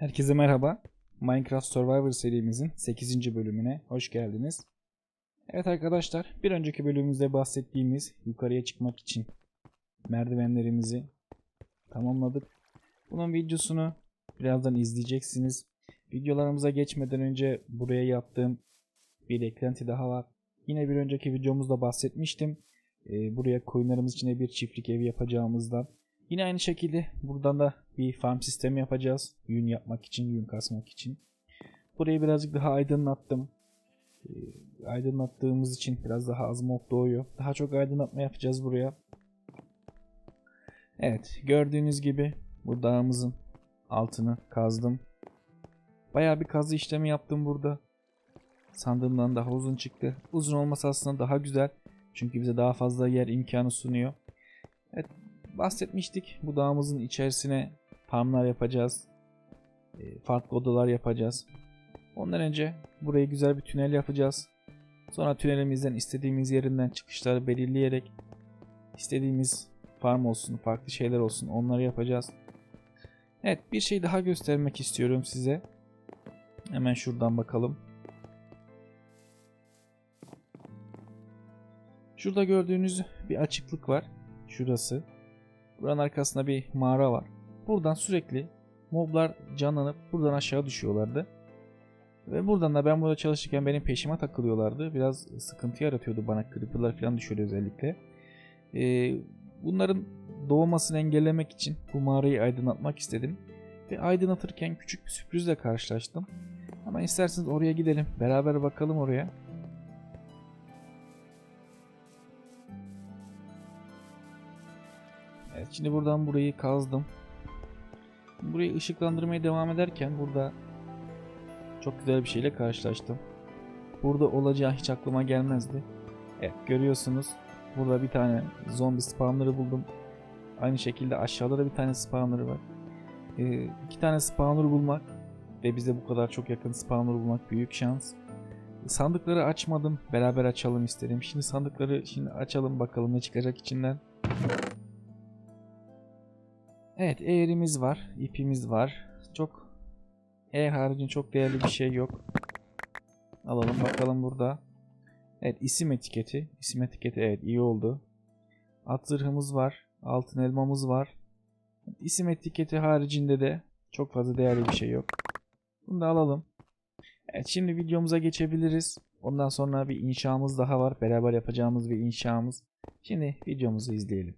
Herkese merhaba. Minecraft Survivor serimizin 8. bölümüne hoş geldiniz. Evet arkadaşlar, bir önceki bölümümüzde bahsettiğimiz yukarıya çıkmak için merdivenlerimizi tamamladık. Bunun videosunu birazdan izleyeceksiniz. Videolarımıza geçmeden önce buraya yaptığım bir eklenti daha var. Yine bir önceki videomuzda bahsetmiştim. Ee, buraya koyunlarımız için de bir çiftlik evi yapacağımızdan. Yine aynı şekilde buradan da bir farm sistemi yapacağız. Yün yapmak için, yün kasmak için. Burayı birazcık daha aydınlattım. Ee, aydınlattığımız için biraz daha az mob doğuyor. Daha çok aydınlatma yapacağız buraya. Evet, gördüğünüz gibi bu dağımızın altını kazdım. Bayağı bir kazı işlemi yaptım burada. Sandığımdan daha uzun çıktı. Uzun olması aslında daha güzel. Çünkü bize daha fazla yer imkanı sunuyor. Evet, bahsetmiştik. Bu dağımızın içerisine farmlar yapacağız. E, Farklı odalar yapacağız. Ondan önce buraya güzel bir tünel yapacağız. Sonra tünelimizden istediğimiz yerinden çıkışları belirleyerek istediğimiz farm olsun, farklı şeyler olsun onları yapacağız. Evet bir şey daha göstermek istiyorum size. Hemen şuradan bakalım. Şurada gördüğünüz bir açıklık var. Şurası. Buranın arkasında bir mağara var. Buradan sürekli moblar canlanıp buradan aşağı düşüyorlardı. Ve buradan da ben burada çalışırken benim peşime takılıyorlardı. Biraz sıkıntı yaratıyordu bana. Creeper'lar falan düşüyordu özellikle. Ee, bunların doğmasını engellemek için bu mağarayı aydınlatmak istedim. Ve aydınlatırken küçük bir sürprizle karşılaştım. Ama isterseniz oraya gidelim. Beraber bakalım oraya. Evet şimdi buradan burayı kazdım. Burayı ışıklandırmaya devam ederken burada çok güzel bir şeyle karşılaştım. Burada olacağı hiç aklıma gelmezdi. Evet görüyorsunuz burada bir tane zombi spawner'ı buldum. Aynı şekilde aşağıda da bir tane spawner var. Ee, iki tane spawner bulmak ve bize bu kadar çok yakın spawner bulmak büyük şans. Sandıkları açmadım. Beraber açalım istedim. Şimdi sandıkları şimdi açalım bakalım ne çıkacak içinden. Evet eğrimiz var, ipimiz var. Çok eğer haricinde çok değerli bir şey yok. Alalım bakalım burada. Evet isim etiketi. İsim etiketi evet iyi oldu. At zırhımız var. Altın elmamız var. İsim etiketi haricinde de çok fazla değerli bir şey yok. Bunu da alalım. Evet şimdi videomuza geçebiliriz. Ondan sonra bir inşamız daha var. Beraber yapacağımız bir inşamız. Şimdi videomuzu izleyelim.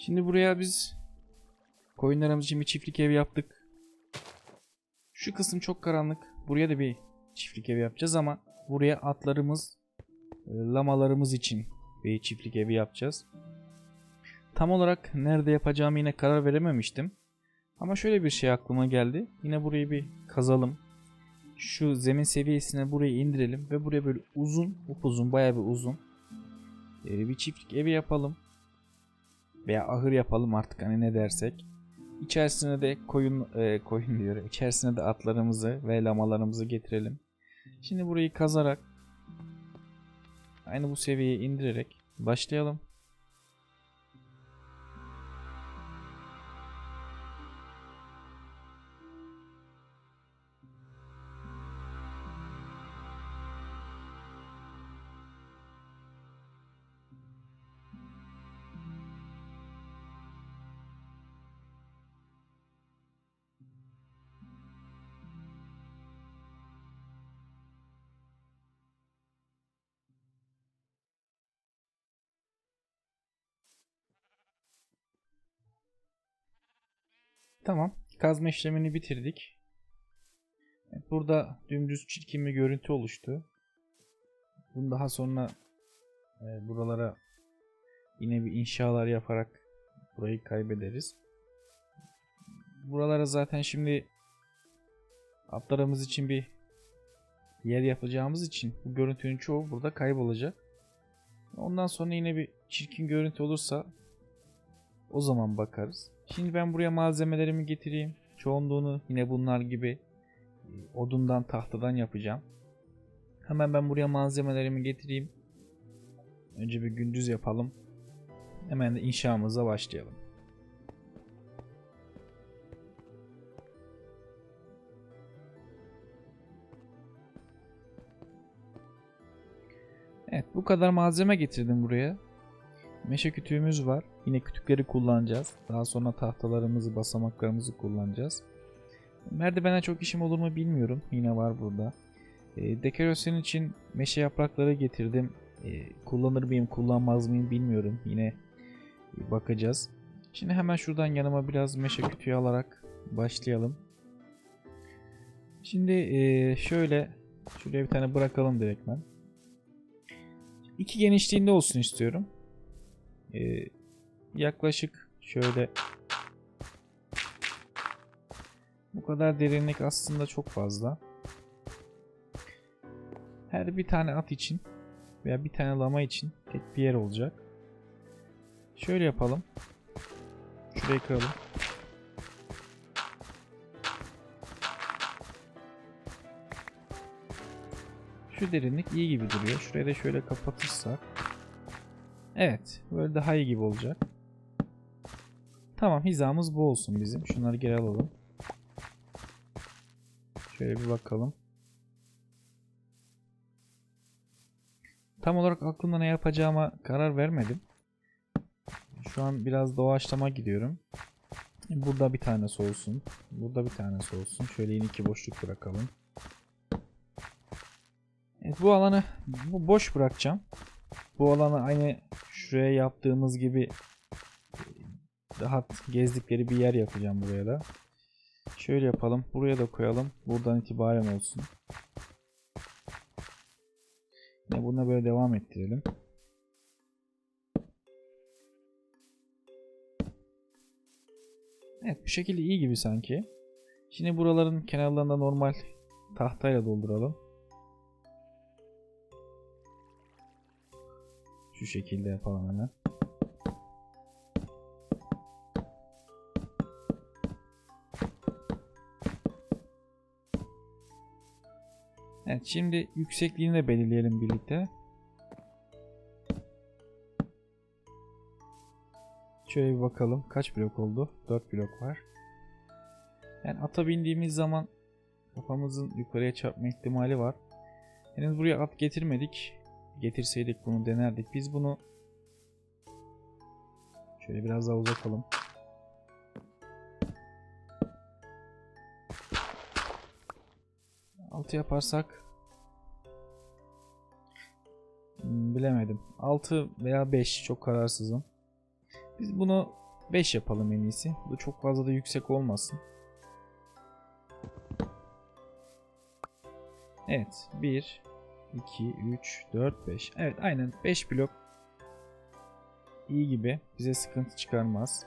Şimdi buraya biz koyunlarımız için bir çiftlik ev yaptık. Şu kısım çok karanlık. Buraya da bir çiftlik ev yapacağız ama buraya atlarımız, e, lamalarımız için bir çiftlik evi yapacağız. Tam olarak nerede yapacağımı yine karar verememiştim. Ama şöyle bir şey aklıma geldi. Yine burayı bir kazalım. Şu zemin seviyesine burayı indirelim ve buraya böyle uzun, upuzun, bayağı bir uzun e, bir çiftlik evi yapalım. Veya ahır yapalım artık hani ne dersek. İçerisine de koyun e, koyun diyor. İçerisine de atlarımızı ve lamalarımızı getirelim. Şimdi burayı kazarak aynı bu seviyeye indirerek başlayalım. Tamam. Kazma işlemini bitirdik. Burada dümdüz çirkin bir görüntü oluştu. Bunu daha sonra e, buralara yine bir inşalar yaparak burayı kaybederiz. Buralara zaten şimdi atlarımız için bir yer yapacağımız için bu görüntünün çoğu burada kaybolacak. Ondan sonra yine bir çirkin görüntü olursa o zaman bakarız. Şimdi ben buraya malzemelerimi getireyim. Çoğunluğunu yine bunlar gibi e, odundan tahtadan yapacağım. Hemen ben buraya malzemelerimi getireyim. Önce bir gündüz yapalım. Hemen de inşamıza başlayalım. Evet bu kadar malzeme getirdim buraya. Meşe kütüğümüz var. Yine kütükleri kullanacağız. Daha sonra tahtalarımızı, basamaklarımızı kullanacağız. Merdivene çok işim olur mu bilmiyorum. Yine var burada. E, dekorasyon için meşe yaprakları getirdim. E, kullanır mıyım, kullanmaz mıyım bilmiyorum. Yine e, bakacağız. Şimdi hemen şuradan yanıma biraz meşe kütüğü alarak başlayalım. Şimdi e, şöyle şuraya bir tane bırakalım direktmen. İki genişliğinde olsun istiyorum. Ee, yaklaşık şöyle bu kadar derinlik aslında çok fazla. Her bir tane at için veya bir tane lama için tek bir yer olacak. Şöyle yapalım. Şurayı kıralım. Şu derinlik iyi gibi duruyor. Şurayı da şöyle kapatırsak Evet. Böyle daha iyi gibi olacak. Tamam hizamız bu olsun bizim. Şunları geri alalım. Şöyle bir bakalım. Tam olarak aklımda ne yapacağıma karar vermedim. Şu an biraz doğaçlama gidiyorum. Burada bir tanesi olsun. Burada bir tanesi olsun. Şöyle yine iki boşluk bırakalım. Evet bu alanı boş bırakacağım. Bu alanı aynı şuraya yaptığımız gibi rahat gezdikleri bir yer yapacağım buraya da. Şöyle yapalım. Buraya da koyalım. Buradan itibaren olsun. Yine buna böyle devam ettirelim. Evet bu şekilde iyi gibi sanki. Şimdi buraların kenarlarında normal tahtayla dolduralım. Şu şekilde yapalım hemen. Evet şimdi yüksekliğini de belirleyelim birlikte. Şöyle bir bakalım kaç blok oldu? 4 blok var. Yani ata bindiğimiz zaman kafamızın yukarıya çarpma ihtimali var. Henüz buraya at getirmedik. Getirseydik bunu denerdik. Biz bunu şöyle biraz daha uzatalım. Altı yaparsak Hmm, bilemedim. 6 veya 5 çok kararsızım. Biz bunu 5 yapalım en iyisi. Bu çok fazla da yüksek olmasın. Evet. 1, 2, 3, 4, 5. Evet aynen 5 blok iyi gibi. Bize sıkıntı çıkarmaz.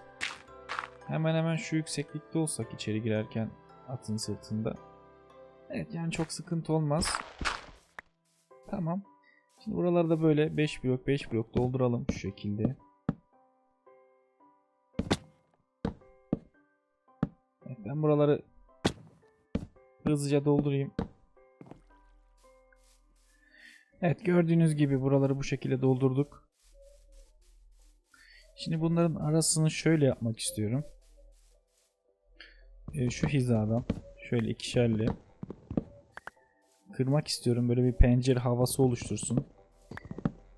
Hemen hemen şu yükseklikte olsak içeri girerken atın sırtında. Evet yani çok sıkıntı olmaz. Tamam. Şimdi buralarda böyle 5 blok 5 blok dolduralım şu şekilde. Evet, ben buraları hızlıca doldurayım. Evet gördüğünüz gibi buraları bu şekilde doldurduk. Şimdi bunların arasını şöyle yapmak istiyorum. Ee, şu hizadan şöyle ikişerli kırmak istiyorum. Böyle bir pencere havası oluştursun.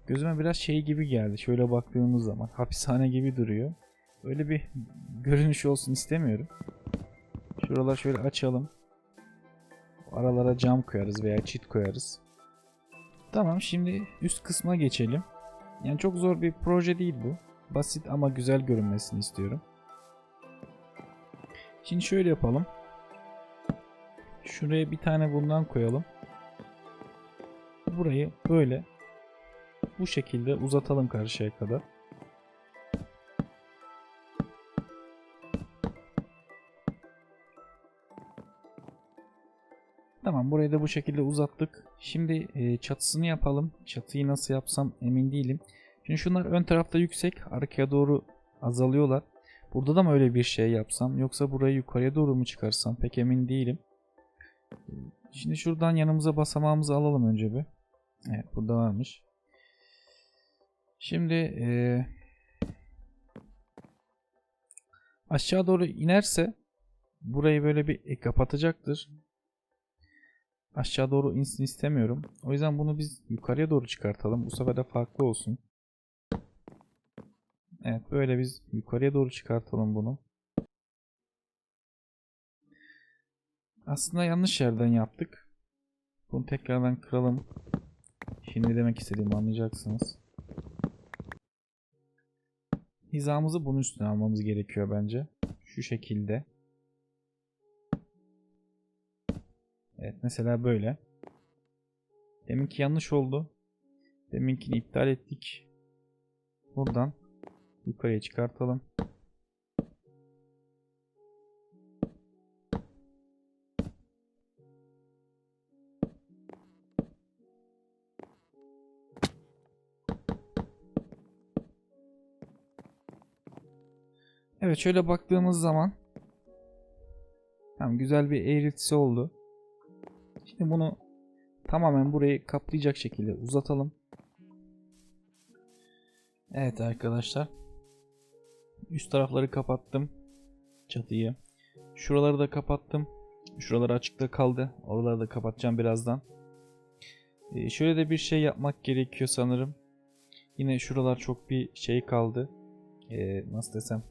Gözüme biraz şey gibi geldi. Şöyle baktığımız zaman hapishane gibi duruyor. Öyle bir görünüş olsun istemiyorum. Şuralar şöyle açalım. Aralara cam koyarız veya çit koyarız. Tamam şimdi üst kısma geçelim. Yani çok zor bir proje değil bu. Basit ama güzel görünmesini istiyorum. Şimdi şöyle yapalım. Şuraya bir tane bundan koyalım. Burayı böyle bu şekilde uzatalım karşıya kadar. Da bu şekilde uzattık. Şimdi e, çatısını yapalım. Çatıyı nasıl yapsam emin değilim. Şimdi şunlar ön tarafta yüksek. Arkaya doğru azalıyorlar. Burada da mı öyle bir şey yapsam? Yoksa burayı yukarıya doğru mu çıkarsam? Pek emin değilim. Şimdi şuradan yanımıza basamağımızı alalım önce bir. Evet burada varmış. Şimdi e, aşağı doğru inerse burayı böyle bir e, kapatacaktır. Aşağı doğru insin istemiyorum. O yüzden bunu biz yukarıya doğru çıkartalım. Bu sefer de farklı olsun. Evet böyle biz yukarıya doğru çıkartalım bunu. Aslında yanlış yerden yaptık. Bunu tekrardan kıralım. Şimdi demek istediğimi anlayacaksınız. Hizamızı bunun üstüne almamız gerekiyor bence. Şu şekilde. Evet mesela böyle. Deminki yanlış oldu. Deminkini iptal ettik. Buradan yukarıya çıkartalım. Evet şöyle baktığımız zaman Tamam güzel bir eğritisi oldu. Şimdi bunu tamamen burayı kaplayacak şekilde uzatalım. Evet arkadaşlar. Üst tarafları kapattım. Çatıyı. Şuraları da kapattım. Şuraları açıkta kaldı. Oraları da kapatacağım birazdan. Ee, şöyle de bir şey yapmak gerekiyor sanırım. Yine şuralar çok bir şey kaldı. Ee, nasıl desem.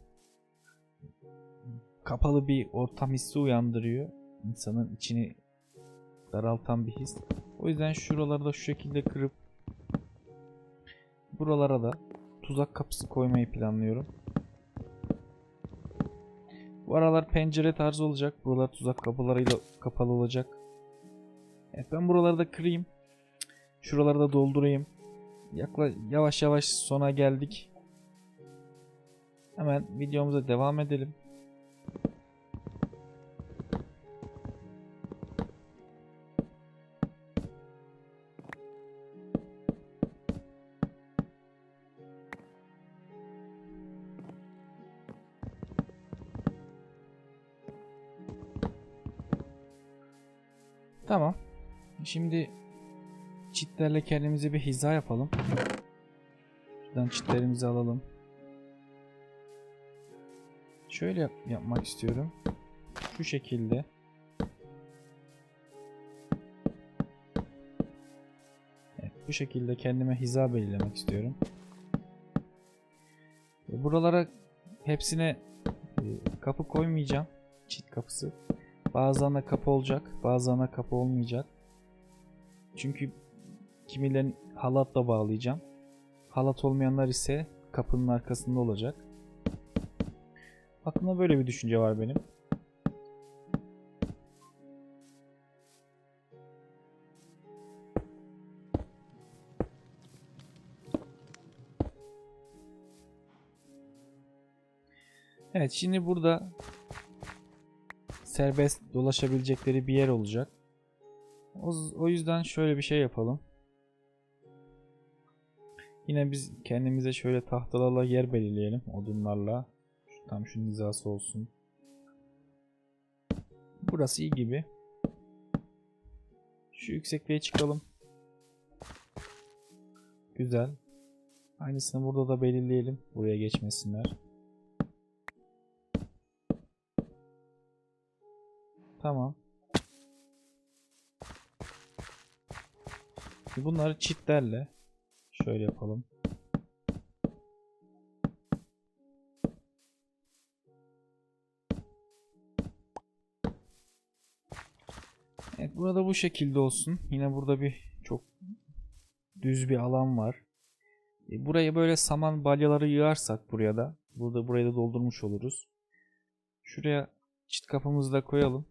Kapalı bir ortam hissi uyandırıyor. İnsanın içini daraltan bir his. O yüzden şuraları da şu şekilde kırıp buralara da tuzak kapısı koymayı planlıyorum. Bu aralar pencere tarzı olacak. Buralar tuzak kapılarıyla kapalı olacak. Evet ben buraları da kırayım. Şuraları da doldurayım. Yakla yavaş yavaş sona geldik. Hemen videomuza devam edelim. Şimdi çitlerle kendimize bir hiza yapalım. Şuradan çitlerimizi alalım. Şöyle yap- yapmak istiyorum. Şu şekilde. Evet, bu şekilde kendime hiza belirlemek istiyorum. Buralara hepsine e, kapı koymayacağım. Çit kapısı. Bazılarına kapı olacak, bazılarına kapı olmayacak. Çünkü kimilerin halatla bağlayacağım. Halat olmayanlar ise kapının arkasında olacak. Aklımda böyle bir düşünce var benim. Evet şimdi burada serbest dolaşabilecekleri bir yer olacak. O, o yüzden şöyle bir şey yapalım. Yine biz kendimize şöyle tahtalarla yer belirleyelim odunlarla. Tam şu hizası olsun. Burası iyi gibi. Şu yüksekliğe çıkalım. Güzel. Aynısını burada da belirleyelim. Buraya geçmesinler. Tamam. Bunları çitlerle şöyle yapalım. Evet burada bu şekilde olsun. Yine burada bir çok düz bir alan var. E, buraya böyle saman balyaları yığarsak buraya da burada burayı da doldurmuş oluruz. Şuraya çit kapımızı da koyalım.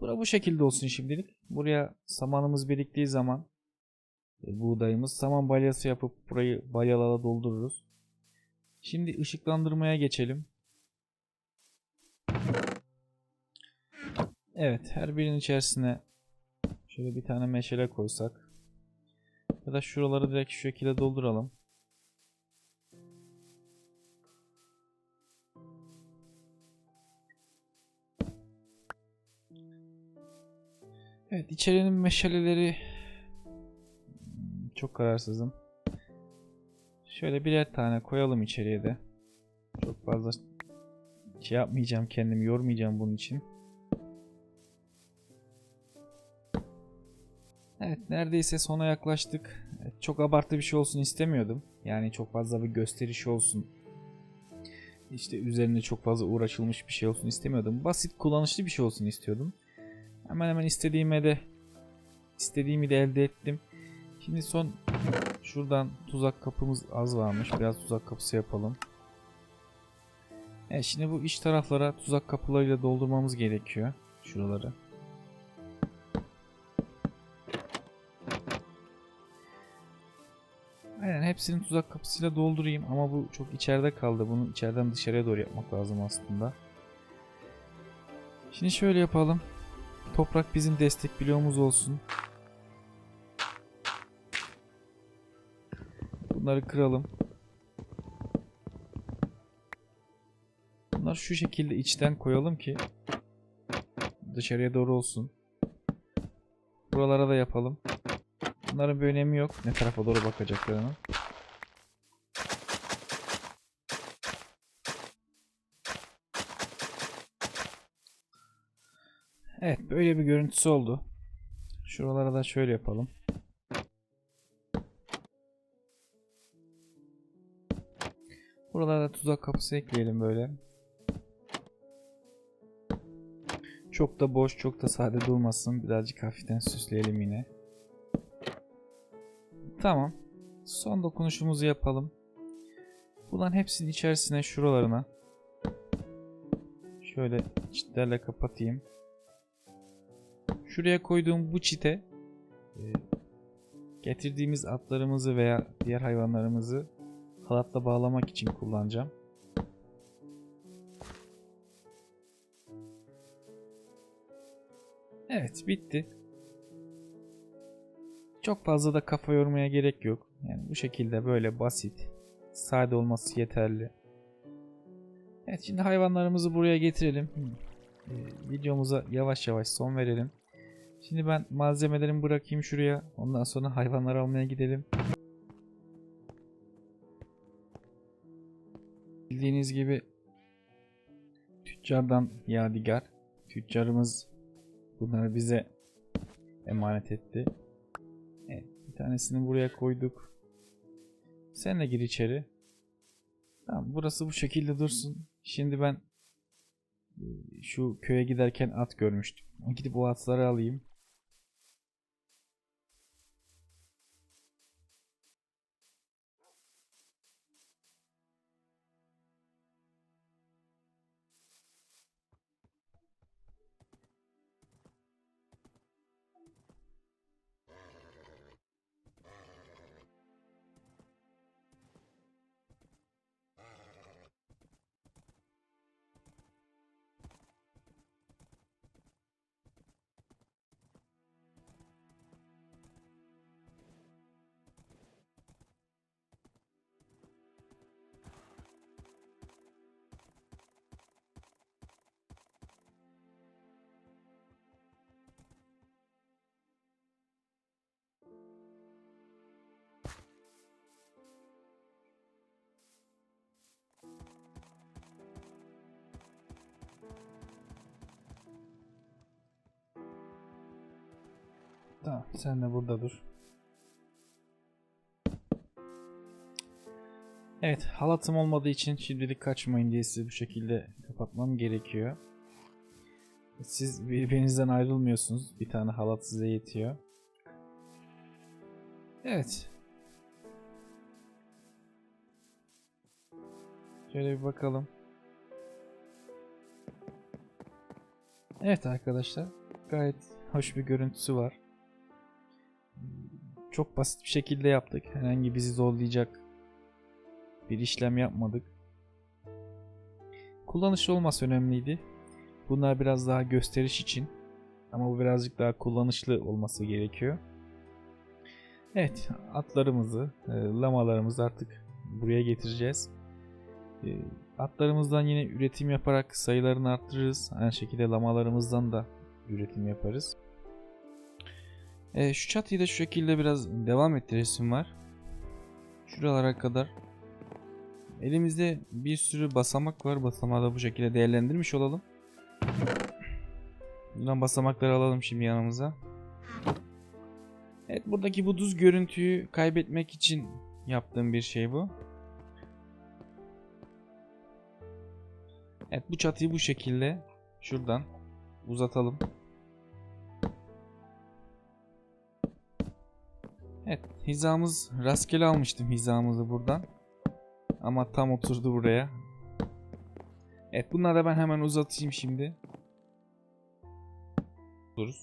Bura bu şekilde olsun şimdilik. Buraya samanımız biriktiği zaman buğdayımız saman balyası yapıp burayı balyalarla doldururuz. Şimdi ışıklandırmaya geçelim. Evet her birinin içerisine şöyle bir tane meşale koysak ya da şuraları direkt şu şekilde dolduralım. Evet içerinin meşaleleri çok kararsızım. Şöyle birer tane koyalım içeriye de. Çok fazla şey yapmayacağım kendimi yormayacağım bunun için. Evet neredeyse sona yaklaştık. Çok abartı bir şey olsun istemiyordum. Yani çok fazla bir gösteriş olsun. İşte üzerinde çok fazla uğraşılmış bir şey olsun istemiyordum. Basit kullanışlı bir şey olsun istiyordum. Hemen hemen istediğime de istediğimi de elde ettim. Şimdi son şuradan tuzak kapımız az varmış. Biraz tuzak kapısı yapalım. Evet şimdi bu iç taraflara tuzak kapılarıyla doldurmamız gerekiyor. Şuraları. Aynen hepsini tuzak kapısıyla doldurayım ama bu çok içeride kaldı. Bunu içeriden dışarıya doğru yapmak lazım aslında. Şimdi şöyle yapalım. Toprak bizim destek bloğumuz olsun. Bunları kıralım. Bunları şu şekilde içten koyalım ki dışarıya doğru olsun. Buralara da yapalım. Bunların bir önemi yok. Ne tarafa doğru bakacaklarının. Evet böyle bir görüntüsü oldu. Şuralara da şöyle yapalım. Buralara tuzak kapısı ekleyelim böyle. Çok da boş, çok da sade durmasın. Birazcık hafiften süsleyelim yine. Tamam. Son dokunuşumuzu yapalım. Bunların hepsinin içerisine şuralarına şöyle çitlerle kapatayım. Şuraya koyduğum bu çite e, getirdiğimiz atlarımızı veya diğer hayvanlarımızı halatla bağlamak için kullanacağım. Evet bitti. Çok fazla da kafa yormaya gerek yok. Yani bu şekilde böyle basit, sade olması yeterli. Evet şimdi hayvanlarımızı buraya getirelim. Ee, videomuza yavaş yavaş son verelim. Şimdi ben malzemelerimi bırakayım şuraya. Ondan sonra hayvanları almaya gidelim. Bildiğiniz gibi tüccardan yadigar. Tüccarımız bunları bize emanet etti. Evet, bir tanesini buraya koyduk. Sen de gir içeri. Tamam, burası bu şekilde dursun. Şimdi ben e, şu köye giderken at görmüştüm. Gidip o atları alayım. Tamam sen de burada dur. Evet halatım olmadığı için şimdilik kaçmayın diye sizi bu şekilde kapatmam gerekiyor. Siz birbirinizden ayrılmıyorsunuz. Bir tane halat size yetiyor. Evet. Şöyle bir bakalım. Evet arkadaşlar. Gayet hoş bir görüntüsü var. Çok basit bir şekilde yaptık. Herhangi bizi zorlayacak bir işlem yapmadık. Kullanışlı olması önemliydi. Bunlar biraz daha gösteriş için ama bu birazcık daha kullanışlı olması gerekiyor. Evet, atlarımızı, e, lamalarımızı artık buraya getireceğiz. Atlarımızdan yine üretim yaparak sayılarını arttırırız. Aynı şekilde lamalarımızdan da üretim yaparız. E, şu çatıyı da şu şekilde biraz devam ettiresim var. Şuralara kadar. Elimizde bir sürü basamak var. Basamağı da bu şekilde değerlendirmiş olalım. Buradan basamakları alalım şimdi yanımıza. Evet buradaki bu düz görüntüyü kaybetmek için yaptığım bir şey bu. Evet bu çatıyı bu şekilde şuradan uzatalım. Evet hizamız rastgele almıştım hizamızı buradan. Ama tam oturdu buraya. Evet bunları da ben hemen uzatayım şimdi. Duruz.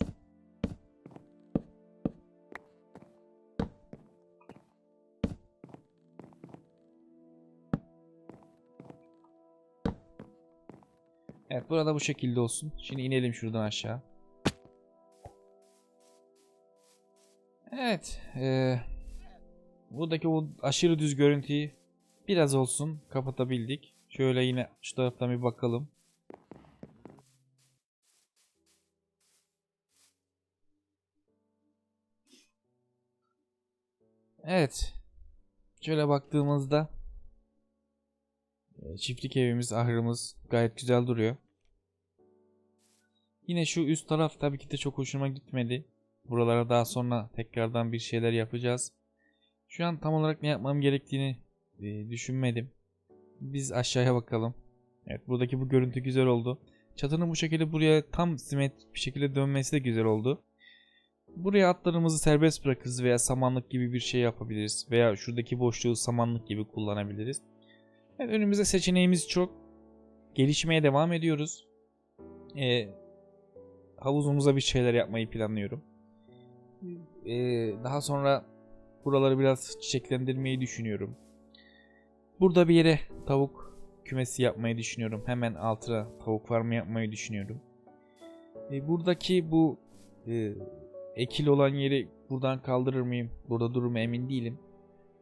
Evet burada bu şekilde olsun. Şimdi inelim şuradan aşağı. Evet. Ee, buradaki bu aşırı düz görüntüyü biraz olsun kapatabildik. Şöyle yine şu taraftan bir bakalım. Evet. Şöyle baktığımızda e, çiftlik evimiz, ahırımız gayet güzel duruyor. Yine şu üst taraf tabii ki de çok hoşuma gitmedi. Buralara daha sonra tekrardan bir şeyler yapacağız. Şu an tam olarak ne yapmam gerektiğini e, düşünmedim. Biz aşağıya bakalım. Evet buradaki bu görüntü güzel oldu. Çatının bu şekilde buraya tam simetrik bir şekilde dönmesi de güzel oldu. Buraya atlarımızı serbest bırakırız veya samanlık gibi bir şey yapabiliriz. Veya şuradaki boşluğu samanlık gibi kullanabiliriz. Evet, önümüzde seçeneğimiz çok. Gelişmeye devam ediyoruz. Ee, havuzumuza bir şeyler yapmayı planlıyorum. Ee, daha sonra buraları biraz çiçeklendirmeyi düşünüyorum. Burada bir yere tavuk kümesi yapmayı düşünüyorum. Hemen altına tavuk farmı yapmayı düşünüyorum. Ee, buradaki bu e, ekil olan yeri buradan kaldırır mıyım? Burada durur mu emin değilim.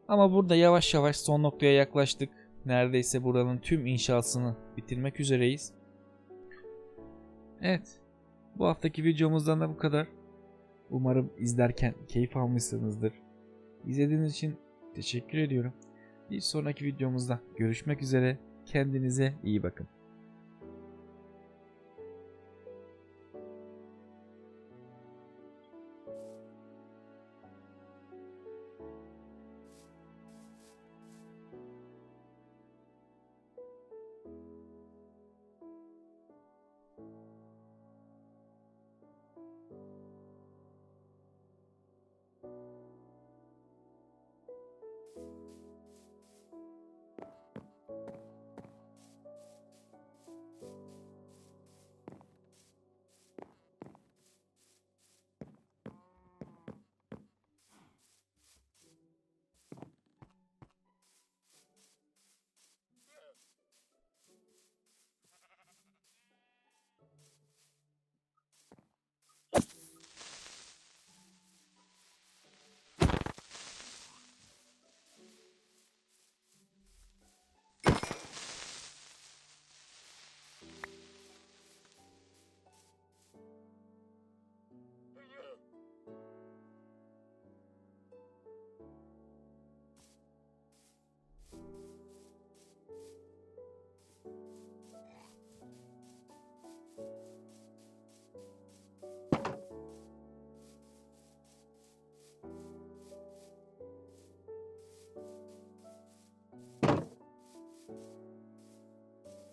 Ama burada yavaş yavaş son noktaya yaklaştık. Neredeyse buranın tüm inşasını bitirmek üzereyiz. Evet. Bu haftaki videomuzdan da bu kadar. Umarım izlerken keyif almışsınızdır. İzlediğiniz için teşekkür ediyorum. Bir sonraki videomuzda görüşmek üzere. Kendinize iyi bakın.